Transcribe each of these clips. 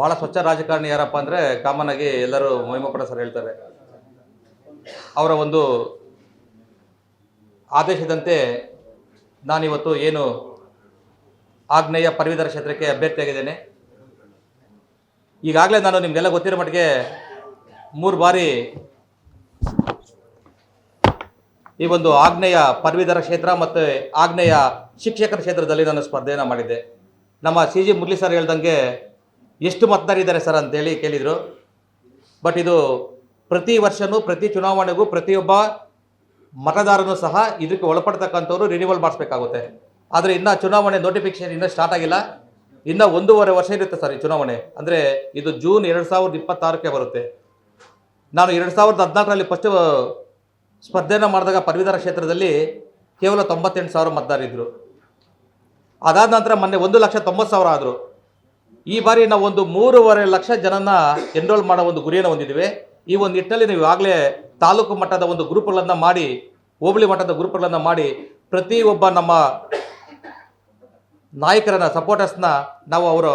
ಭಾಳ ಸ್ವಚ್ಛ ರಾಜಕಾರಣಿ ಯಾರಪ್ಪ ಅಂದರೆ ಕಾಮನ್ ಆಗಿ ಎಲ್ಲರೂ ಮಹಿಮಪಡ ಸರ್ ಹೇಳ್ತಾರೆ. ಅವರ ಒಂದು ಆದೇಶದಂತೆ ನಾನಿವತ್ತು ಏನು ಆಗ್ನೇಯ ಪದವೀಧರ ಕ್ಷೇತ್ರಕ್ಕೆ ಅಭ್ಯರ್ಥಿಯಾಗಿದ್ದೇನೆ. ಈಗಾಗಲೇ ನಾನು ನಿಮಗೆಲ್ಲ ಗೊತ್ತಿರೋ ಮಟ್ಟಿಗೆ ಮೂರು ಬಾರಿ ಈ ಒಂದು ಆಗ್ನೇಯ ಪದವೀಧರ ಕ್ಷೇತ್ರ ಮತ್ತು ಆಗ್ನೇಯ ಶಿಕ್ಷಕರ ಕ್ಷೇತ್ರದಲ್ಲಿ ನಾನು ಸ್ಪರ್ಧೆಯನ್ನು ಮಾಡಿದ್ದೆ. ನಮ್ಮ ಸಿ ಜಿ ಮುರಳಿ ಸರ್ ಹೇಳ್ದಂಗೆ ಎಷ್ಟು ಮತದಾರಿದ್ದಾರೆ ಸರ್ ಅಂತೇಳಿ ಕೇಳಿದರು. ಬಟ್ ಇದು ಪ್ರತಿ ವರ್ಷವೂ ಪ್ರತಿ ಚುನಾವಣೆಗೂ, ಪ್ರತಿಯೊಬ್ಬ ಮತದಾರನೂ ಸಹ ಇದಕ್ಕೆ ಒಳಪಡ್ತಕ್ಕಂಥವ್ರು ರಿನಿವಲ್ ಮಾಡಿಸ್ಬೇಕಾಗುತ್ತೆ. ಆದರೆ ಇನ್ನೂ ಚುನಾವಣೆ ನೋಟಿಫಿಕೇಶನ್ ಇನ್ನೂ ಸ್ಟಾರ್ಟ್ ಆಗಿಲ್ಲ. ಇನ್ನೂ ಒಂದೂವರೆ ವರ್ಷ ಇರುತ್ತೆ ಸರ್ ಈ ಚುನಾವಣೆ. ಅಂದರೆ ಇದು ಜೂನ್ ಎರಡು ಸಾವಿರದ ಇಪ್ಪತ್ತಾರಕ್ಕೆ ಬರುತ್ತೆ. ನಾನು ಎರಡು ಸಾವಿರದ ಹದಿನಾಲ್ಕರಲ್ಲಿ ಫಸ್ಟು ಸ್ಪರ್ಧೆನ ಮಾಡಿದಾಗ ಪದವೀಧರ ಕ್ಷೇತ್ರದಲ್ಲಿ ಕೇವಲ ತೊಂಬತ್ತೆಂಟು ಸಾವಿರ ಮತದಾರಿದ್ರು ಅದಾದ ನಂತರ ಮೊನ್ನೆ ಒಂದು ಲಕ್ಷ ತೊಂಬತ್ತು ಸಾವಿರ ಆದರು. ಈ ಬಾರಿ ನಾವು ಒಂದು ಮೂರುವರೆ ಲಕ್ಷ ಜನನ ಎನ್ರೋಲ್ ಮಾಡೋ ಒಂದು ಗುರಿಯನ್ನು ಹೊಂದಿದ್ದೀವಿ. ಈ ಒಂದು ನಿಟ್ಟಿನಲ್ಲಿ ನೀವು ಆಗಲೇ ತಾಲೂಕು ಮಟ್ಟದ ಒಂದು ಗ್ರೂಪ್ಗಳನ್ನು ಮಾಡಿ, ಹೋಬಳಿ ಮಟ್ಟದ ಗ್ರೂಪ್ಗಳನ್ನು ಮಾಡಿ ಪ್ರತಿಯೊಬ್ಬ ನಮ್ಮ ನಾಯಕರನ್ನ ಸಪೋರ್ಟರ್ಸ್ನ ನಾವು ಅವರ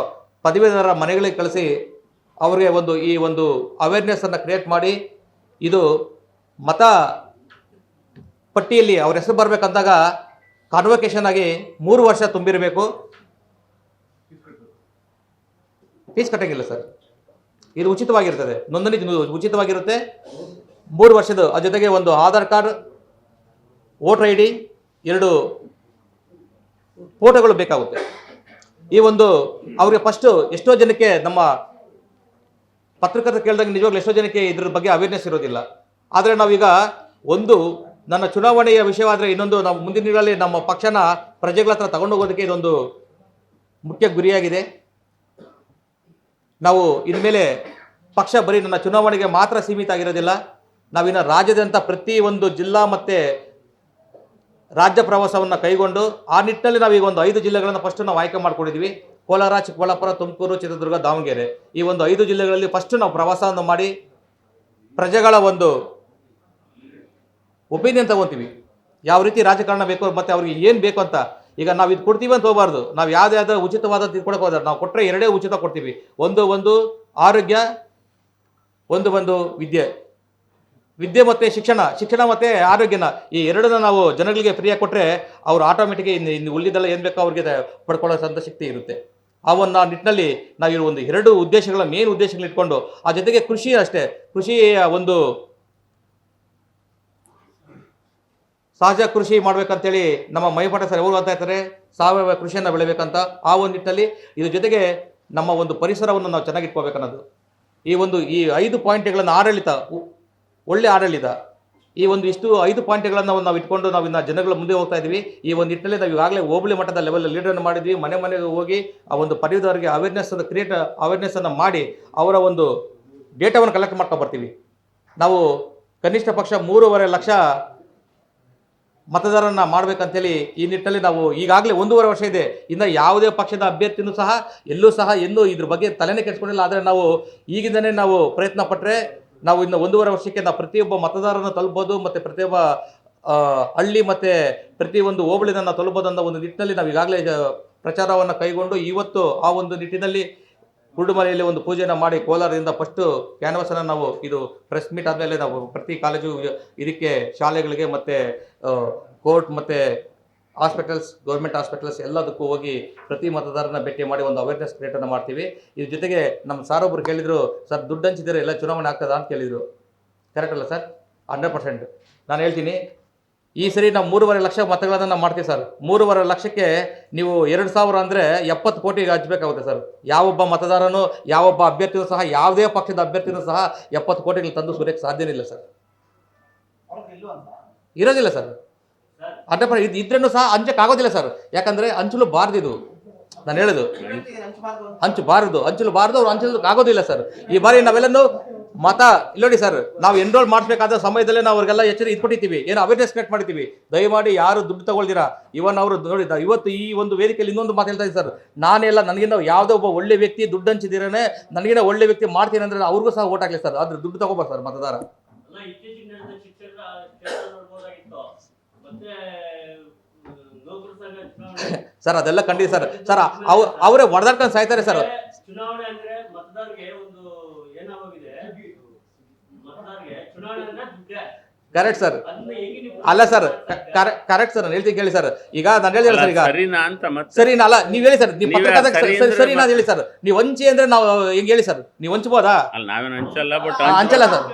ಪದವೀಧರ ಮನೆಗಳಿಗೆ ಕಳಿಸಿ ಅವರಿಗೆ ಒಂದು ಈ ಒಂದು ಅವೇರ್ನೆಸ್ಸನ್ನು ಕ್ರಿಯೇಟ್ ಮಾಡಿ, ಇದು ಮತ ಪಟ್ಟಿಯಲ್ಲಿ ಅವ್ರ ಹೆಸರು ಬರಬೇಕಂದಾಗ ಕಾನ್ವೊಕೇಶನ್ ಆಗಿ ಮೂರು ವರ್ಷ ತುಂಬಿರಬೇಕು. Fees ಕಟ್ಟಂಗಿಲ್ಲ sir. ಇದು ಉಚಿತವಾಗಿರ್ತದೆ. ನೋಂದಣಿ ಉಚಿತವಾಗಿರುತ್ತೆ. ಮೂರು ವರ್ಷದ, ಅದ ಜೊತೆಗೆ ಒಂದು Aadhaar card, voter I D, ಎರಡು ಫೋಟೋಗಳು ಬೇಕಾಗುತ್ತೆ. ಈ ಒಂದು ಅವರಿಗೆ ಫಸ್ಟು ಎಷ್ಟೋ ಜನಕ್ಕೆ ನಮ್ಮ ಪತ್ರಕರ್ತರು ಕೇಳಿದಾಗ ನಿಜವಾಗ್ಲೂ ಎಷ್ಟೋ ಜನಕ್ಕೆ ಇದ್ರ ಬಗ್ಗೆ ಅವೇರ್ನೆಸ್ ಇರೋದಿಲ್ಲ. ಆದರೆ ನಾವೀಗ ಒಂದು ನನ್ನ ಚುನಾವಣೆಯ ವಿಷಯವಾದರೆ ಇನ್ನೊಂದು ನಾವು ಮುಂದಿನ ದಿನಗಳಲ್ಲಿ ನಮ್ಮ ಪಕ್ಷನ ಪ್ರಜೆಗಳ ಹತ್ರ ತಗೊಂಡೋಗೋದಕ್ಕೆ ಇದೊಂದು ಮುಖ್ಯ ಗುರಿಯಾಗಿದೆ. ನಾವು ಇನ್ಮೇಲೆ ಪಕ್ಷ ಬರೀ ನನ್ನ ಚುನಾವಣೆಗೆ ಮಾತ್ರ ಸೀಮಿತ ಆಗಿರೋದಿಲ್ಲ. ನಾವಿನ್ನು ಪ್ರತಿ ಒಂದು ಜಿಲ್ಲಾ ಮತ್ತು ರಾಜ್ಯ ಪ್ರವಾಸವನ್ನು ಕೈಗೊಂಡು ಆ ನಿಟ್ಟಿನಲ್ಲಿ ನಾವೀಗ ಒಂದು ಐದು ಜಿಲ್ಲೆಗಳನ್ನು ಫಸ್ಟ್ ನಾವು ಆಯ್ಕೆ ಮಾಡ್ಕೊಂಡಿದ್ವಿ. ಕೋಲಾರ, ಚಿಕ್ಕಬಳ್ಳಾಪುರ, ತುಮಕೂರು, ಚಿತ್ರದುರ್ಗ, ದಾವಣಗೆರೆ. ಈ ಒಂದು ಐದು ಜಿಲ್ಲೆಗಳಲ್ಲಿ ಫಸ್ಟ್ ನಾವು ಪ್ರವಾಸವನ್ನು ಮಾಡಿ ಪ್ರಜೆಗಳ ಒಂದು ಒಪಿನಿಯನ್ ತಗೊತೀವಿ. ಯಾವ ರೀತಿ ರಾಜಕಾರಣ ಬೇಕು ಮತ್ತು ಅವ್ರಿಗೆ ಏನು ಬೇಕು ಅಂತ ಈಗ ನಾವು ಇದು ಕೊಡ್ತೀವಿ ಅಂತ ಹೋಗಬಾರ್ದು. ನಾವು ಯಾವುದೇ ಆದ ಉಚಿತವಾದ ಇದು ಕೊಡಕ್ಕೆ ಹೋದ್ರೆ ನಾವು ಕೊಟ್ಟರೆ ಎರಡೇ ಉಚಿತ ಕೊಡ್ತೀವಿ. ಒಂದು ಒಂದು ಆರೋಗ್ಯ, ಒಂದು ಒಂದು ವಿದ್ಯೆ. ವಿದ್ಯೆ ಮತ್ತು ಶಿಕ್ಷಣ ಶಿಕ್ಷಣ ಮತ್ತು ಆರೋಗ್ಯನ. ಈ ಎರಡನ್ನ ನಾವು ಜನಗಳಿಗೆ ಫ್ರೀಯಾಗಿ ಕೊಟ್ಟರೆ ಅವರು ಆಟೋಮೆಟಿಕ್ ಇನ್ನು ಇನ್ನು ಉಳಿದೆಲ್ಲ ಏನು ಬೇಕೋ ಅವ್ರಿಗೆ ಪಡ್ಕೊಳ್ಳೋ ಸಂತ ಶಕ್ತಿ ಇರುತ್ತೆ. ಆ ಒಂದು ನಿಟ್ಟಿನಲ್ಲಿ ನಾವು ಒಂದು ಎರಡು ಉದ್ದೇಶಗಳ ಮೇನ್ ಉದ್ದೇಶಗಳಿಟ್ಕೊಂಡು ಆ ಜೊತೆಗೆ ಕೃಷಿ ಅಷ್ಟೇ. ಕೃಷಿಯ ಒಂದು ಸಹಜ ಕೃಷಿ ಮಾಡ್ಬೇಕಂತೇಳಿ ನಮ್ಮ ಮೈಪಾಠ ಸರ್ ಎವರು ಅಂತ ಇರ್ತಾರೆ ಸಾವಯವ ಕೃಷಿಯನ್ನು ಬೆಳಿಬೇಕಂತ ಆ ಒಂದು ನಿಟ್ಟಿನಲ್ಲಿ ಇದ್ರ ಜೊತೆಗೆ ನಮ್ಮ ಒಂದು ಪರಿಸರವನ್ನು ನಾವು ಚೆನ್ನಾಗಿ ಇಟ್ಕೋಬೇಕನ್ನೋದು. ಈ ಒಂದು ಈ ಐದು ಪಾಯಿಂಟ್ಗಳನ್ನು ಆಡಳಿತ ಒಳ್ಳೆ ಆಡಳಿತ. ಈ ಒಂದು ಇಷ್ಟು ಐದು ಪಾಯಿಂಟ್ಗಳನ್ನು ನಾವು ಇಟ್ಕೊಂಡು ನಾವು ಇನ್ನು ಜನಗಳ ಮುಂದೆ ಹೋಗ್ತಾ ಇದ್ದೀವಿ. ಈ ಒಂದು ನಿಟ್ಟಿನಲ್ಲಿ ನಾವು ಈಗಾಗಲೇ ಹೋಬಳಿ ಮಟ್ಟದ ಲೆವೆಲ್ ಲೀಡರ್ನ ಮಾಡಿದ್ವಿ. ಮನೆ ಮನೆಗೆ ಹೋಗಿ ಆ ಒಂದು ಪರಿವಾರಿಗೆ ಅವೇರ್ನೆಸ್ ಅನ್ನು ಕ್ರಿಯೇಟ್ ಅವೇರ್ನೆಸ್ಸನ್ನು ಮಾಡಿ ಅವರ ಒಂದು ಡೇಟಾವನ್ನು ಕಲೆಕ್ಟ್ ಮಾಡ್ಕೊಂಡು ಬರ್ತೀವಿ. ನಾವು ಕನಿಷ್ಠ ಪಕ್ಷ ಮೂರುವರೆ ಲಕ್ಷ ಮತದಾರರನ್ನ ಮಾಡಬೇಕಂತೇಳಿ ಈ ನಿಟ್ಟಿನಲ್ಲಿ ನಾವು ಈಗಾಗಲೇ ಒಂದೂವರೆ ವರ್ಷ ಇದೆ. ಇನ್ನು ಯಾವುದೇ ಪಕ್ಷದ ಅಭ್ಯರ್ಥಿನೂ ಸಹ, ಎಲ್ಲೂ ಸಹ ಎಲ್ಲೂ ಇದ್ರ ಬಗ್ಗೆ ತಲೆನೇ ಕೆಡಿಸ್ಕೊಂಡಿಲ್ಲ. ಆದರೆ ನಾವು ಈಗಿಂದನೇ ನಾವು ಪ್ರಯತ್ನ ಪಟ್ಟರೆ ನಾವು ಇನ್ನು ಒಂದೂವರೆ ವರ್ಷಕ್ಕೆ ನಾವು ಪ್ರತಿಯೊಬ್ಬ ಮತದಾರನ ತಲುಪೋದು ಮತ್ತು ಪ್ರತಿಯೊಬ್ಬ ಹಳ್ಳಿ ಮತ್ತು ಪ್ರತಿಯೊಂದು ಹೋಬಳಿನ ನಾವು ತಲುಪಬಹುದು ಅನ್ನೋ ಒಂದು ನಿಟ್ಟಿನಲ್ಲಿ ನಾವು ಈಗಾಗಲೇ ಪ್ರಚಾರವನ್ನು ಕೈಗೊಂಡು ಇವತ್ತು ಆ ಒಂದು ನಿಟ್ಟಿನಲ್ಲಿ ಕುರುಡುಮಲೆಯಲ್ಲಿ ಒಂದು ಪೂಜೆಯನ್ನು ಮಾಡಿ ಕೋಲಾರದಿಂದ ಫಸ್ಟು ಕ್ಯಾನ್ವಸನ್ನು ನಾವು ಇದು ಪ್ರೆಸ್ ಮೀಟ್ ಆದಮೇಲೆ ನಾವು ಪ್ರತಿ ಕಾಲೇಜು ಇದಕ್ಕೆ ಶಾಲೆಗಳಿಗೆ ಮತ್ತು ಕೋರ್ಟ್ ಮತ್ತು ಹಾಸ್ಪಿಟಲ್ಸ್ ಗೌರ್ಮೆಂಟ್ ಹಾಸ್ಪಿಟಲ್ಸ್ ಎಲ್ಲದಕ್ಕೂ ಹೋಗಿ ಪ್ರತಿ ಮತದಾರನ ಭೇಟಿ ಮಾಡಿ ಒಂದು ಅವೇರ್ನೆಸ್ ಕ್ರಿಯೇಟನ್ನು ಮಾಡ್ತೀವಿ. ಇದ್ರ ಜೊತೆಗೆ ನಮ್ಮ ಸಾರ್ ಒಬ್ರು ಕೇಳಿದರು, ಸರ್, ದುಡ್ಡು ಹಂಚಿದರೆ ಎಲ್ಲ ಚುನಾವಣೆ ಆಗ್ತದಾ? ಅಂತ ಕೇಳಿದರು. ಕರೆಕ್ಟ್ ಅಲ್ಲ, ಸರ್? ಹಂಡ್ರೆಡ್ ಪರ್ಸೆಂಟ್ ನಾನು ಹೇಳ್ತೀನಿ ಈ ಸರಿ ನಾವು ಮೂರುವರೆ ಲಕ್ಷ ಮತಗಳನ್ನು ನಾವು ಮಾಡ್ತೀವಿ ಸರ್. ಮೂರುವರೆ ಲಕ್ಷಕ್ಕೆ ನೀವು ಎರಡು ಸಾವಿರ ಅಂದರೆ ಎಪ್ಪತ್ತು ಕೋಟಿಗೆ ಹಚ್ಚಬೇಕಾಗುತ್ತೆ ಸರ್. ಯಾವೊಬ್ಬ ಮತದಾರನೂ ಯಾವೊಬ್ಬ ಅಭ್ಯರ್ಥಿಯೂ ಸಹ ಯಾವುದೇ ಪಕ್ಷದ ಅಭ್ಯರ್ಥಿನೂ ಸಹ ಎಪ್ಪತ್ತು ಕೋಟಿಗಳು ತಂದು ಸುರಿಯಕ್ಕೆ ಸಾಧ್ಯನಿಲ್ಲ ಸರ್. ಇರೋದಿಲ್ಲ ಸರ್. ಅಡ್ಡಪ್ಪ ಇದು ಇದ್ರೂ ಸಹ ಹಂಚಕ್ಕೆ ಆಗೋದಿಲ್ಲ ಸರ್. ಯಾಕಂದರೆ ಹಂಚಲು ಬಾರ್ದಿದು. ನಾನು ಹೇಳೋದು. ಹಂಚಬಾರದು ಹಂಚಲು ಬಾರದು. ಅವ್ರು ಹಂಚಲಿಕ್ಕೆ ಆಗೋದಿಲ್ಲ ಸರ್. ಈ ಬಾರಿ ನಾವೆಲ್ಲನೂ ಮತ ಇಲ್ಲ ನೋಡಿ ಸರ್ ನಾವು ಎನ್ರೋಲ್ ಮಾಡಿಸ್ಬೇಕಾದ ಸಮಯದಲ್ಲೇ ನಾವು ಅವ್ರಿಗೆಲ್ಲ ಎಚ್ಚರಿ ಇಟ್ಬಿಟ್ಟಿದ್ದೀವಿ ಏನು ಅವೇರ್ನೆಸ್ ಕ್ರಿಯೇಟ್ ಮಾಡ್ತೀವಿ ದಯಮಾಡಿ ಯಾರು ದುಡ್ಡು ತಗೊಳ್ದಿರಾ? ಇವನ್ ಅವರು ನೋಡಿ ಇವತ್ತು ಈ ಒಂದು ವೇದಿಕೆಯಲ್ಲಿ ಇನ್ನೊಂದು ಮಾತು ಹೇಳ್ತಾ ಇದ್ದೀನಿ ಸರ್ ನಾನೆಲ್ಲ ನನಗಿಂತ ಯಾವುದೋ ಒಬ್ಬ ಒಳ್ಳೆ ವ್ಯಕ್ತಿ ದುಡ್ಡು ಹಂಚಿದಿರೇ ನನಗಿಂತ ಒಳ್ಳೆ ವ್ಯಕ್ತಿ ಮಾಡ್ತೀನಿ ಅಂದ್ರೆ ಅವ್ರಿಗೂ ಸಹ ಓಟ್ ಹಾಕ್ಲಿ ಸರ್ ಆದ್ರೆ ದುಡ್ಡು ತಗೋಬಾರ ಸರ್ ಮತದಾರ. ಸರ್ ಅದೆಲ್ಲ ಖಂಡಿತ ಸರ್ ಸರ್ ಅವ್ರೆ ಅವರೇ ಹೊಡೆದಾಡ್ಕೊಂಡು ಸಾಯ್ತಾರೆ ಸರ್ ಚುನಾವಣೆ ಅಂದ್ರೆ ಮತ ಮತದಾರರಿಗೆ ಒಂದು ಏನಾಗೋಗಿದೆ ಮತದಾರರಿಗೆ ಚುನಾವಣೆ ದುಡ್ಡೆ ಕರೆಕ್ಟ್ ಸರ್ ಅಲ್ಲ ಸರ್ ಕರೆಕ್ಟ್ ಸರ್ ನಾನು ಹೇಳ್ತೀನಿ ಕೇಳಿ ಸರ್ ಈಗ ನಾನು ಹೇಳಿ ಸರ್ ಈಗ ಸರಿನಾ ಅಂತ ಮತ್ತೆ ಅಲ್ಲ ನೀವ್ ಹೇಳಿ ಸರ್ ನೀವು ನೀವೇ ಪತ್ರಕರ್ತ ಸರಿ ನಾನು ಹೇಳಿ ಸರ್ ನೀವು ಹಂಚಿ ಅಂದ್ರೆ ನಾವು ಹೆಂಗ್ ಹೇಳಿ ಸರ್ ನೀವು ಹಂಚ್ಬೋದಾ? ಅಲ್ಲ ನಾವೇನು ಹಂಚಲ್ಲ ಬಟ್ ಆ, ಹಂಚಲ್ಲ. ಸರ್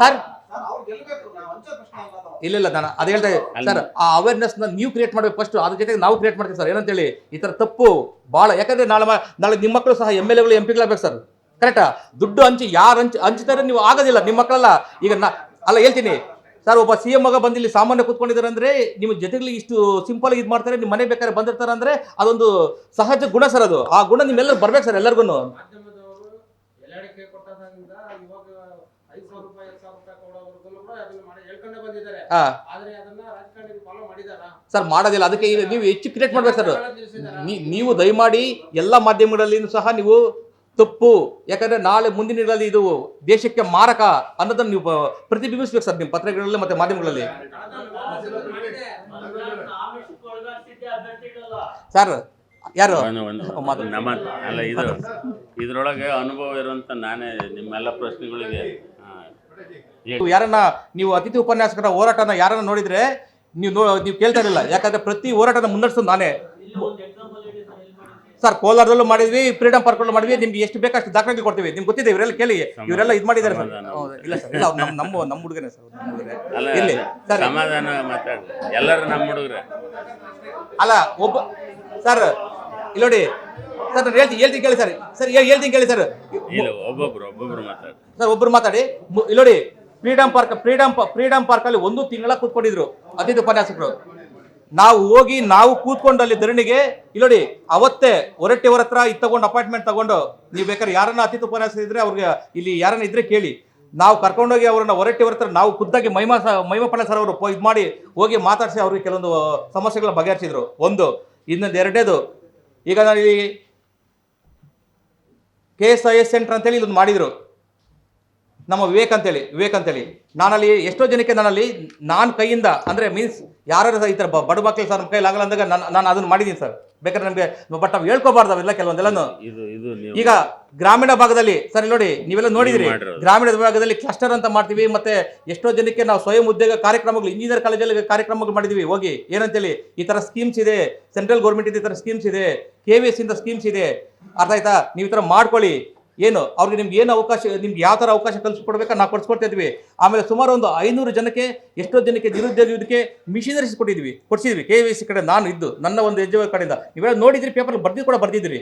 ಸರ್ ಅವ್ರು ಗೆಲ್ಬೇಕು ನಾವು ಹಂಚೋ ಪ್ರಶ್ನೆ ಅಲ್ಲ ಅದು. ಇಲ್ಲ ಇಲ್ಲ ನಾನು ಅದ ಹೇಳ್ತಾ ಇದ್ದೀನಿ. ಸರ್ ಆ ಅವೇರ್ನೆಸ್ ನೀವು ಕ್ರಿಯೇಟ್ ಮಾಡ್ಬೇಕು ಫಸ್ಟ್ ಅದ್ರ ಜೊತೆಗೆ ನಾವು ಕ್ರಿಯೇಟ್ ಮಾಡ್ತೀವಿ ಸರ್ ಏನಂತೇಳಿ? ಈ ತರ ತಪ್ಪು. ಭಾಳ ಯಾಕಂದ್ರೆ ನಾಳೆ ಮ- ನಾಳೆ ನಿಮ್ಮ ಮಕ್ಕಳು ಸಹ ಎಂ ಎಲ್ ಎಗಳು ಎಂ ಪಿಗಳಾಗಬೇಕು ಸರ್ ಕರೆಕ್ಟಾ? ದುಡ್ಡು ಹಂಚಿ ಯಾರು ಹಂಚಿ, ಹಂಚ್ತಾರೆ ನೀವು ಆಗೋದಿಲ್ಲ ನಿಮ್ಮ ಮಕ್ಕಳೆಲ್ಲ ಈಗ ನಾ, ಅಲ್ಲ, ಹೇಳ್ತೀನಿ. ಸರ್, ಒಬ್ಬ ಸಿ ಎಂ ಮಗ ಬಂದು ಇಲ್ಲಿ ಸಾಮಾನ್ಯ ಕೂತ್ಕೊಂಡಿದ್ದಾರೆ ಅಂದರೆ ನಿಮ್ಮ ಜೊತೆಗೆ ಇಷ್ಟು ಸಿಂಪಲ್ ಇದು ಮಾಡ್ತಾರೆ ನಿಮ್ಮ ಮನೆ ಬೇಕಾದ್ರೆ ಬಂದಿರ್ತಾರೆ ಅಂದರೆ ಅದೊಂದು ಸಹಜ ಗುಣ ಸರ್ ಅದು. ಆ ಗುಣ ನಿಮ್ಮೆಲ್ಲರೂ ಬರ್ಬೇಕು ಸರ್ ಎಲ್ಲರಿಗೂ ಸರ್, ಮಾಡೋದಿಲ್ಲ, ಅದಕ್ಕೆ ನೀವು ಹೆಚ್ಚು ಕ್ರಿಯೇಟ್ ಮಾಡ್ಬೇಕು ಸರ್. ನೀವು ದಯಮಾಡಿ ಎಲ್ಲ ಮಾಧ್ಯಮಗಳಲ್ಲಿ ಸಹ ನೀವು ತಪ್ಪು. ಯಾಕಂದ್ರೆ ನಾಳೆ ಮುಂದಿನ ದಿನಗಳಲ್ಲಿ ಇದು ದೇಶಕ್ಕೆ ಮಾರಕ ಅನ್ನೋದನ್ನ ನೀವು ಪ್ರತಿಬಿಂಬಿಸ್ಬೇಕು ಸರ್ ನಿಮ್ಮ ಪತ್ರಿಕೆಗಳಲ್ಲಿ ಮತ್ತೆ ಮಾಧ್ಯಮಗಳಲ್ಲಿ. ಸರ್ ಯಾರು? ನಮ್ಮ ಅಲ್ಲ ಇದು ಇದ್ರೊಳಗೆ ಅನುಭವ ಇರುವಂತ ನಾನೇ ನಿಮ್ಮೆಲ್ಲ ಪ್ರಶ್ನೆಗಳಿಗೆ ಯಾರನ್ನ ನೀವು ಅತಿಥಿ ಉಪನ್ಯಾಸಕರ ಹೋರಾಟನ ಯಾರನ್ನ ನೋಡಿದ್ರೆ ನೀವು ನೀವು ಕೇಳ್ತಾ ಇರಲಿಲ್ಲ. ಯಾಕಂದ್ರೆ ಪ್ರತಿ ಹೋರಾಟನ ಮುನ್ನಡೆಸೋದು ನಾನೇ ಇಲ್ಲ ಒಂದು ಎಕ್ಸಾಂಪಲ್ ಹೇಳಿ ಸರ್ ಕೋಲಾರದಲ್ಲೂ ಮಾಡಿದ್ವಿ ಫ್ರೀಡಮ್ ಪಾರ್ಕಲ್ಲೂ ಮಾಡಿದ್ವಿ ನಿಮ್ಗೆ ಎಷ್ಟು ಬೇಕಷ್ಟು ದಾಖಲೆ ಕೊಡ್ತೀವಿ. ನಿಮ್ಗೆ ಗೊತ್ತಿದೆ ಇವರೆಲ್ಲ ಕೇಳಿ ಇವರೆಲ್ಲ ಇದು ಮಾಡಿದ್ದಾರೆ ಸರ್. ಸಮಾಧಾನ. ಹೌದು, ಇಲ್ಲ ಸರ್ ಇಲ್ಲ ಅವ್ರು ನಮ್ಮ ನಮ್ಮ ನಮ್ಮ ಹುಡುಗನೇ ಸರ್ ನಮ್ಮ ಅಲ್ಲ ಸರ್ ಸಮಾಧಾನ ಎಲ್ಲರೂ ನಮ್ಮ ಹುಡುಗ್ರೆ. ಅಲ್ಲ ಒಬ್ಬ ಸರ್ ಇಲ್ಲಿ ನೋಡಿ ಸರ್ ನಾನು ಹೇಳ್ತೀನಿ ಹೇಳ್ತೀನಿ ಕೇಳಿ ಸರ್ ಸರ್ ಹೇಳ್- ಹೇಳ್ತೀನಿ ಕೇಳಿ ಸರ್. ಇಲ್ಲ ಒಬ್ಬೊಬ್ರು ಒಬ್ಬೊಬ್ರು ಮಾತಾಡಿ ಸರ್ ಒಬ್ರು ಮಾತಾಡಿ. ಮು- ಇಲ್ಲಿ ನೋಡಿ freedom park freedom freedom park ಅಲ್ಲಿ ಒಂದು ತಿಂಗಳ ಕೂತ್ಕೊಂಡಿದ್ರು ಅತಿಥಿ ಉಪನ್ಯಾಸಕರು. ನಾವು ಹೋಗಿ ನಾವು ಕೂತ್ಕೊಂಡು ಅಲ್ಲಿ ಧರಣಿಗೆ ಇಲ್ಲಿ ನೋಡಿ, ಅವತ್ತೇ ಹೊರಟ್ಟಿಯವರ ಹತ್ರ ಇದು ತಗೊಂಡು ಅಪಾಯಿಂಟ್ಮೆಂಟ್ ತಗೊಂಡು ನೀವು ಬೇಕಾದ್ರೆ ಯಾರನ್ನ ಅತಿಥಿ ಉಪನ್ಯಾಸ ಇದ್ರೆ ಅವ್ರಿಗೆ ಇಲ್ಲಿ ಯಾರನ್ನ ಇದ್ರೆ ಕೇಳಿ. ನಾವು ಕರ್ಕೊಂಡೋಗಿ ಅವ್ರನ್ನ ಹೊರಟ್ಟಿಯವರ ಹತ್ರ ನಾವು ಖುದ್ದಾಗಿ ಸ ಮಹಿಮಾ ಸರ್ ಅವರು ಇದು ಮಾಡಿ ಹೋಗಿ ಮಾತಾಡಿಸಿ ಅವ್ರಿಗೆ ಕೆಲವೊಂದು ಸಮಸ್ಯೆಗಳ ಬಗೆಹರಿಸಿದ್ರು. ಒಂದು, ಇನ್ನೊಂದು ಎರಡೇದು ಈಗ ನಾನು ಇಲ್ಲಿ K S I S centre ಅಂತೇಳಿ ಇದೊಂದು ಮಾಡಿದ್ರು. ನಮ್ಮ ವಿವೇಕ್ ಅಂತೇಳಿ ವಿವೇಕ್ ಅಂತೇಳಿ. ನಾನಲ್ಲಿ ಎಷ್ಟೋ ಜನಕ್ಕೆ ನನ್ನಲ್ಲಿ ನಾನು ಕೈಯಿಂದ ಅಂದರೆ ಮೀನ್ಸ್ ಯಾರು ಈ ಥರ ಬಡ ಮಕ್ಕಳು ಸರ್ ನಮ್ಮ ಕೈಲಾಗಲ್ಲ ಅಂದಾಗ ನಾನು ನಾನು ಅದನ್ನು ಮಾಡಿದ್ದೀನಿ ಸರ್. ಬೇಕಾದ್ರೆ ನಮಗೆ ಬಟ್ ನಾವು ಹೇಳ್ಕೋಬಾರ್ದು ಅವೆಲ್ಲ ಕೆಲವೊಂದೆಲ್ಲ ಇದು ಇದು ಈಗ ಗ್ರಾಮೀಣ ಭಾಗದಲ್ಲಿ ಸರ್ ಇಲ್ಲಿ ನೋಡಿ ನೀವೆಲ್ಲ ನೋಡಿದಿರಿ. ಗ್ರಾಮೀಣ ಭಾಗದಲ್ಲಿ ಕ್ಲಸ್ಟರ್ ಅಂತ ಮಾಡ್ತೀವಿ ಮತ್ತೆ ಎಷ್ಟೋ ಜನಕ್ಕೆ ನಾವು ಸ್ವಯಂ ಉದ್ಯೋಗ ಕಾರ್ಯಕ್ರಮಗಳು ಇಂಜಿನಿಯರ್ ಕಾಲೇಜಲ್ಲಿ ಕಾರ್ಯಕ್ರಮಗಳು ಮಾಡಿದೀವಿ. ಹೋಗಿ ಏನಂತೇಳಿ ಈ ತರ ಸ್ಕೀಮ್ಸ್ ಇದೆ ಸೆಂಟ್ರಲ್ ಗೌರ್ಮೆಂಟ್ ಈ ತರ ಸ್ಕೀಮ್ಸ್ ಇದೆ ಕೆ ವಿ ಎಸ್ ಇಂದ ಸ್ಕೀಮ್ಸ್ ಇದೆ. ಅರ್ಥ ಆಯ್ತಾ? ನೀವು ಈ ತರ ಮಾಡ್ಕೊಳ್ಳಿ. ಏನು? ಅವ್ರಿಗೆ ನಿಮ್ಗೆ ಏನು ಅವಕಾಶ, ನಿಮ್ಗೆ ಯಾವ ಥರ ಅವಕಾಶ ಕಲಿಸ್ಕೊಡ್ಬೇಕಾ ನಾವು ಕೊಡಿಸ್ಕೊಡ್ತಾ ಇದ್ವಿ. ಆಮೇಲೆ ಸುಮಾರು ಒಂದು ಐನೂರು ಜನಕ್ಕೆ ಎಷ್ಟೋ ಜನಕ್ಕೆ ನಿರುದ್ಯೋಗ ಇದಕ್ಕೆ ಮಿಷನರೀಸ್ ಕೊಟ್ಟಿದ್ವಿ. ಕೊಡಿಸಿದ್ವಿ. ಕೆ ವಿ ಸಿ ಕಡೆ ನಾನು ಇದ್ದು, ನನ್ನ ಒಂದು ಎಜ್ ಕಡೆಯಿಂದ. ನೀವೆಲ್ಲ ನೋಡಿದ್ರಿ ಪೇಪರ್ ಬರ್ದಿದ್ದು ಕೂಡ ಬರ್ದಿದ್ರಿ.